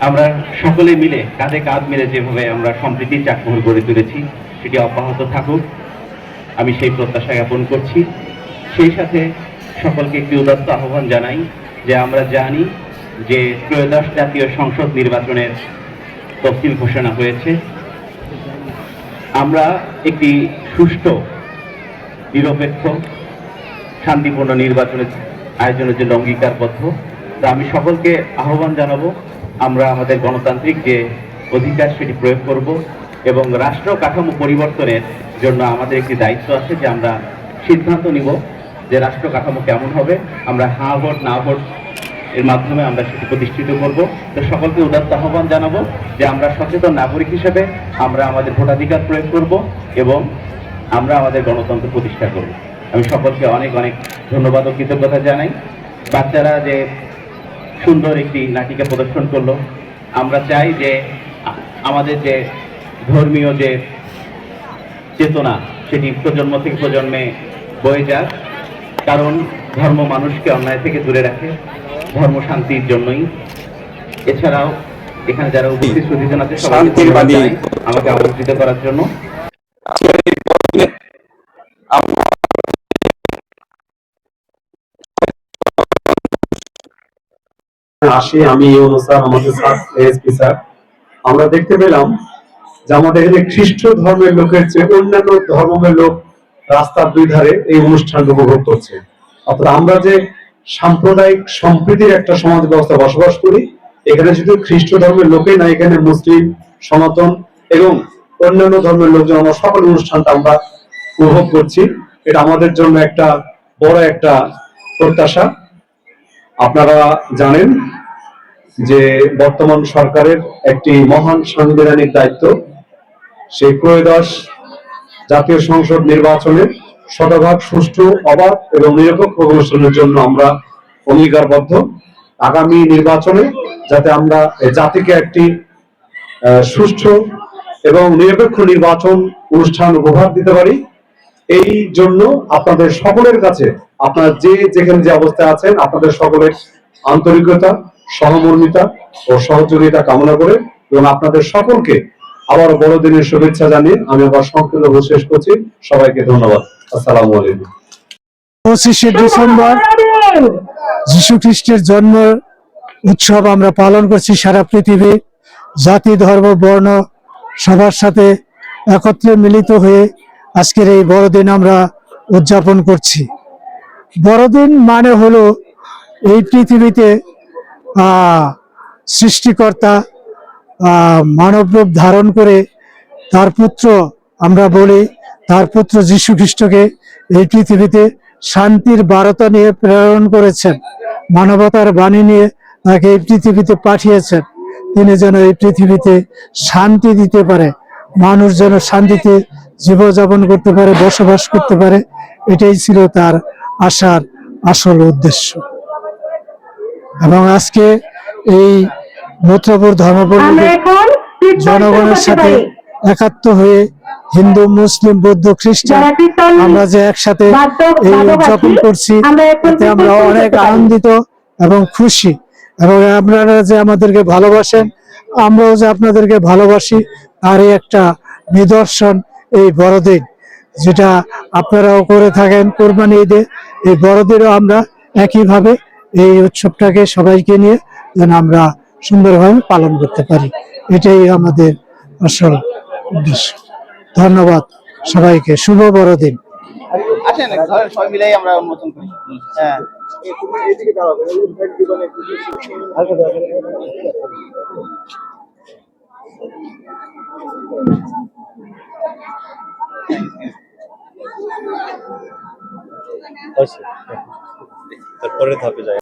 আমরা সকলে মিলে কাঁধে কাঁধ মিলে যেভাবে আমরা সম্প্রীতির চাকমহল গড়ে তুলেছি, সেটি অব্যাহত থাকুক। আমি সেই প্রত্যাশা জ্ঞাপন করছি। সেই সাথে সকলকে একটি উদাত্ত আহ্বান জানাই যে আমরা জানি যে ত্রয়োদশ জাতীয় সংসদ নির্বাচনের তফসিল ঘোষণা হয়েছে। আমরা একটি সুষ্ঠু, নিরপেক্ষ, শান্তিপূর্ণ নির্বাচনের আয়োজনের জন্য অঙ্গীকারবদ্ধ। তা আমি সকলকে আহ্বান জানাব আমরা আমাদের গণতান্ত্রিক যে অধিকার সেটি প্রয়োগ করব এবং রাষ্ট্র কাঠামো পরিবর্তনের জন্য আমাদের একটি দায়িত্ব আছে যে আমরা সিদ্ধান্ত নিব যে রাষ্ট্র কাঠামো কেমন হবে। আমরা হা ভোট, না ভোট এর মাধ্যমে আমরা সেটি প্রতিষ্ঠিত করব। তো সকলকে উদাত্ত আহ্বান জানাব যে আমরা সচেতন নাগরিক হিসেবে আমরা আমাদের ভোটাধিকার প্রয়োগ করব এবং আমরা আমাদের গণতন্ত্র প্রতিষ্ঠা করব। আমি সকলকে অনেক অনেক ধন্যবাদ ও কৃতজ্ঞতা জানাই। বাচ্চারা যে সুন্দর একটি নাটিকা প্রদর্শন করল। আমরা চাই যে আমাদের যে ধর্মীয় যে চেতনা সেটি প্রজন্ম থেকে প্রজন্মে বয়ে যাক। কারণ ধর্ম মানুষকে অন্যায় থেকে দূরে রাখে ধর্ম শান্তির জন্যই। এছাড়াও এখানে যারা উপস্থিত সুধীজন আছে সবাইকে। জানাই আমাকে আমন্ত্রিত করার জন্য। আসি, আমি স্যার আমাদের স্যার এসপি স্যার, আমরা দেখতে পেলাম যে আমাদের এখানে খ্রিস্ট ধর্মের লোকের চেয়ে অন্যান্য ধর্মের লোক রাস্তার দুই ধারে এই অনুষ্ঠান উপভোগ করছে। অর্থাৎ আমরা যে সাম্প্রদায়িক সম্প্রীতির একটা সমাজ ব্যবস্থা বসবাস করি, এখানে শুধু খ্রিস্ট ধর্মের লোকেই না, এখানে মুসলিম, সনাতন এবং অন্যান্য ধর্মের লোকজন আমরা সকল অনুষ্ঠানটা আমরা উপভোগ করছি। এটা আমাদের জন্য একটা বড় একটা প্রত্যাশা। আপনারা জানেন যে বর্তমান সরকারের একটি মহান সাংবিধানিক দায়িত্ব, সেই ত্রয়োদশ জাতীয় সংসদ নির্বাচনে শতভাগ সুষ্ঠু, অবাধ এবং নিরপেক্ষ অনুষ্ঠানের জন্য আমরা অঙ্গীকারবদ্ধ। আগামী নির্বাচনে যাতে আমরা জাতিকে একটি সুষ্ঠু এবং নিরপেক্ষ নির্বাচন অনুষ্ঠান উপহার দিতে পারি, এই জন্য আপনাদের সকলের কাছে, আপনারা যে যেখানে যে অবস্থায় আছেন, আপনাদের সকলের আন্তরিকতা সহমর্মিতা ও সহযোগিতা কামনা করে এবং আপনাদের সকলকে আবার বড়দিনের শুভেচ্ছা জানিয়ে আমি আবার সংক্ষিপ্ত শেষ করছি। সবাইকে ধন্যবাদ। আসসালামু আলাইকুম। পঁচিশে ডিসেম্বর যীশু খ্রিস্টের জন্ম উৎসব আমরা পালন করছি সারা পৃথিবী। জাতি, ধর্ম, বর্ণ সবার সাথে একত্রে মিলিত হয়ে আজকের এই বড়দিন আমরা উদযাপন করছি। বড়দিন মানে হলো এই পৃথিবীতে সৃষ্টিকর্তা মানব রূপ ধারণ করে তার পুত্র আমরা বলি, তার পুত্র যীশু খ্রিস্টকে এই পৃথিবীতে শান্তির বারতা নিয়ে প্রেরণ করেছেন। মানবতার বাণী নিয়ে তাকে এই পৃথিবীতে পাঠিয়েছেন। তিনি যেন এই পৃথিবীতে শান্তি দিতে পারে, মানুষ যেন শান্তিতে জীবনযাপন করতে পারে, বসবাস করতে পারে, এটাই ছিল তার আশার আসল উদ্দেশ্য। এবং আজকে এই মূত্রপুর ধর্মপল্লী জনগণের সাথে একাত্ম হয়ে হিন্দু মুসলিম বৌদ্ধ খ্রিস্টান আমরা যে একসাথে এই উদযাপন করছি এতে আমরা অনেক আনন্দিত এবং খুশি। এবং আপনারা যে আমাদেরকে ভালোবাসেন আমরাও যে আপনাদেরকে ভালোবাসি তারই একটা নিদর্শন এই বড়দিন যেটা আপনারাও করে থাকেন কোরবানি ঈদে। এই বড়দিনও আমরা একইভাবে এই উৎসবটাকে সবাইকে নিয়ে যেন আমরা সুন্দরভাবে পালন করতে পারি। এটাই আমাদের আসল উদ্দেশ্য। ধন্যবাদ সবাইকে। শুভ বড়দিন। আসেন ধরেন সবাই মিলেই আমরা উন্মোচন করি। হ্যাঁ। তারপরে ধাপে যায়